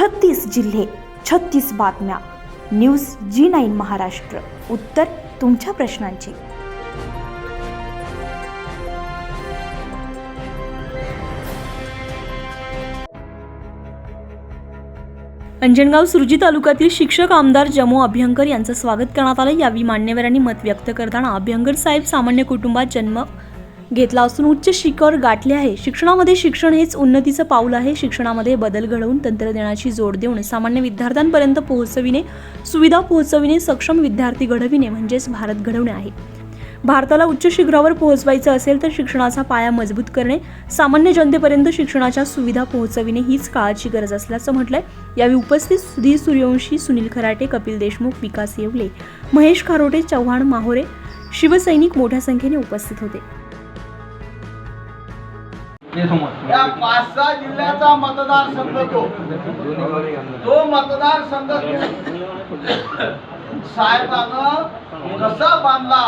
छत्तीस जिल्हे छत्तीस बातम्या. News G nine Maharashtra. उत्तर तुमच्या प्रश्नांची. अंजनगाव सुरजी तालुक्यातील शिक्षक आमदार जमो अभ्यंकर यांचं स्वागत करण्यात आलं. यावेळी मान्यवरांनी मत व्यक्त करताना अभ्यंकर साहेब सामान्य कुटुंबात जन्म घेतला असून उच्च शिखर गाठले आहे. शिक्षणामध्ये शिक्षण हेच उन्नतीचं पाऊल आहे. शिक्षणामध्ये बदल घडवून तंत्रज्ञानाची जोड देऊन सामान्य विद्यार्थ्यांपर्यंत पोहोचविणे सुविधा पोहोचविणे सक्षम विद्यार्थी घडविणे म्हणजेच भारत घडवणे आहे. भारताला उच्च शिखरावर पोहोचवायचं असेल तर शिक्षणाचा पाया मजबूत करणे सामान्य जनतेपर्यंत शिक्षणाच्या सुविधा पोहोचविणे हीच काळाची गरज असल्याचं म्हटलंय. यावेळी उपस्थित सुधीर सूर्यवंशी सुनील खराटे कपिल देशमुख विकास येवले महेश खारोटे चव्हाण माहोरे शिवसैनिक मोठ्या संख्येने उपस्थित होते. ते समोर. या पाच सहा जिल्ह्याचा मतदारसंघ तो. तो मतदारसंघ साहेबानं कसा बांधला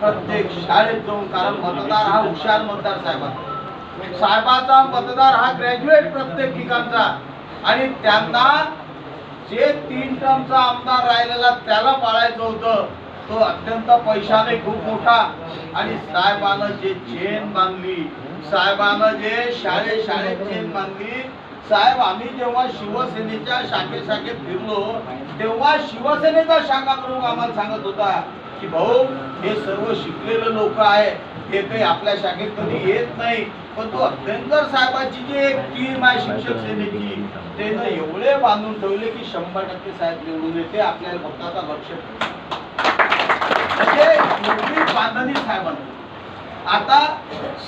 प्रत्येक शाळेत जाऊन? कारण मतदार हा हुशार मतदार साहेबांचा. साहेबाचा मतदार हा ग्रॅज्युएट प्रत्येक ठिकाणचा. आणि त्यांना जे तीन टर्मचा आमदार राहिलेला त्याला पाळायचं होतं. तो अत्यंत पैशाने खूप मोठा. आणि साहेबानं जे चेन बांधली साहेबानं जे शाळे शाळेत चेन बांधली साहेब आम्ही जेव्हा शिवसेनेच्या शाखे शाखेत फिरलो तेव्हा शिवसेनेचा शाखा प्रमुख आम्हाला सांगत होता की भाऊ हे सर्व शिकलेले लोक आहे हे काही आपल्या शाखेत कधी येत नाही. पण तो अभ्यंकर साहेबाची जी एक टीम आहे शिक्षक सेनेची त्यानं एवढे बांधून ठेवले की शंभर टक्के साहेब निवडून येते आपल्याला फक्त आता लक्ष म्हणजे एवढी बांधणी साहेबांना आता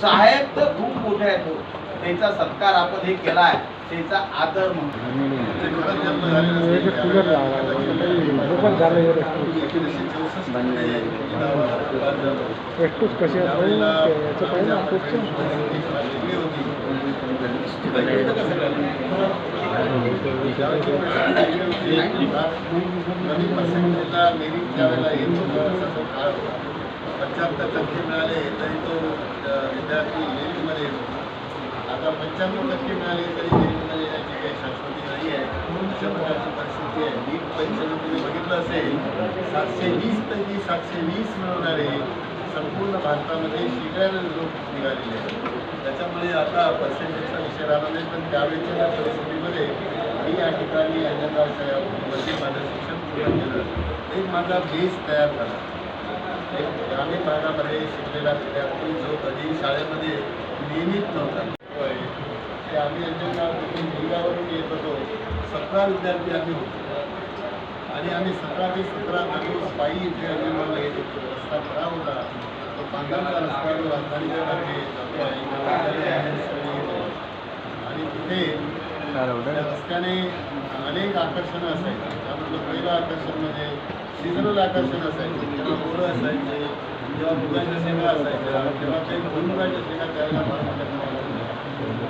साहेब तर खूप मोठे आहेत हो. त्यांचा सत्कार आपण हे केलाय त्यांचा आदर म्हणतो वेळेला कसे याचं काळ होता. पंच्याहत्तर टक्के मिळाले तरी तो विद्यार्थी मेरिटमध्ये येतो आता पंच्याण्णव टक्के मिळाले तरी मेरिटमध्ये याची काही शाश्वती नाही आहे अशा प्रकारची परिस्थिती आहे. नीट परीक्षेला तुम्ही बघितलं असेल सातशे वीस पैकी सातशे वीस मिळवणारे संपूर्ण भारतामध्ये शिकण्याने लोक निघालेले आहेत. त्याच्यामुळे आता पर्सेंटेजचा विषय राहणार नाही पण त्यावेळेच्या परिस्थितीमध्ये मी या ठिकाणी अंजनराव साहेबांवरती माझं शिक्षण एक माझा बेस तयार झाला. एक ग्रामीण भागामध्ये शिकलेला विद्यार्थी जो कधी शाळेमध्ये नियमित नव्हता. ते आम्ही यांच्या मुलगावरून येत होतो. सतरा विद्यार्थी आम्ही होतो. आणि आम्ही सतरा ते सतरा दिवस पायी इथे अंजनगावला येत होतो रस्ता खरा होता. तो पांढरचा रस्ता जो राजधानीच्या मार्गे जातो आहे. आणि तिथे रस्त्याने अनेक आकर्षणं असायची. त्यामधलं पहिलं आकर्षण म्हणजे सीझनल आकर्षण असायचं. किंवा मुलं असायचे जेव्हा मुलांच्या सेवा असायच्या तेव्हा काही मुलांच्या सेवा करायला फार मोठ्या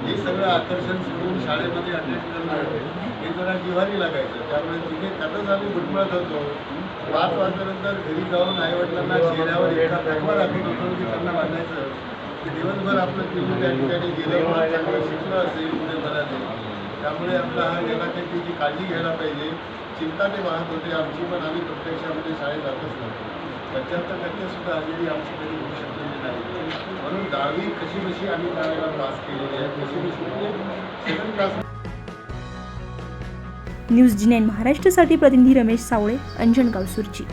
हे सगळं आकर्षण सोडून शाळेमध्ये अटेंड करणं हे जरा जिव्हारी लागायचं. त्यामुळे तिथे त्यातच आम्ही घुटमळत होतो पाच वाजल्यानंतर घरी जाऊन आईवडिलांना चेहऱ्यावर एका दाखवा दाखवत होतो की त्यांना वाटायचं की दिवसभर आपलं त्या ठिकाणी गेलं म्हणून चांगलं शिकलं असेल त्यामुळे आपला हा गेला त्याची जी काळजी घ्यायला पाहिजे चिंता ते वाहत होते. आमची पण आम्ही प्रत्यक्षामध्ये शाळेत जातच नव्हतो. पंच्याहत्तर टक्के आलेली आमची कधी होऊ शकलेली नाही. म्हणून दहावी कशी कशी आम्ही त्यावेळेला पास केलेली आहे कशी कशी म्हणजे second class news G nine महाराष्ट्रासाठी प्रतिनिधी रमेश सावळे अंजन सुरजी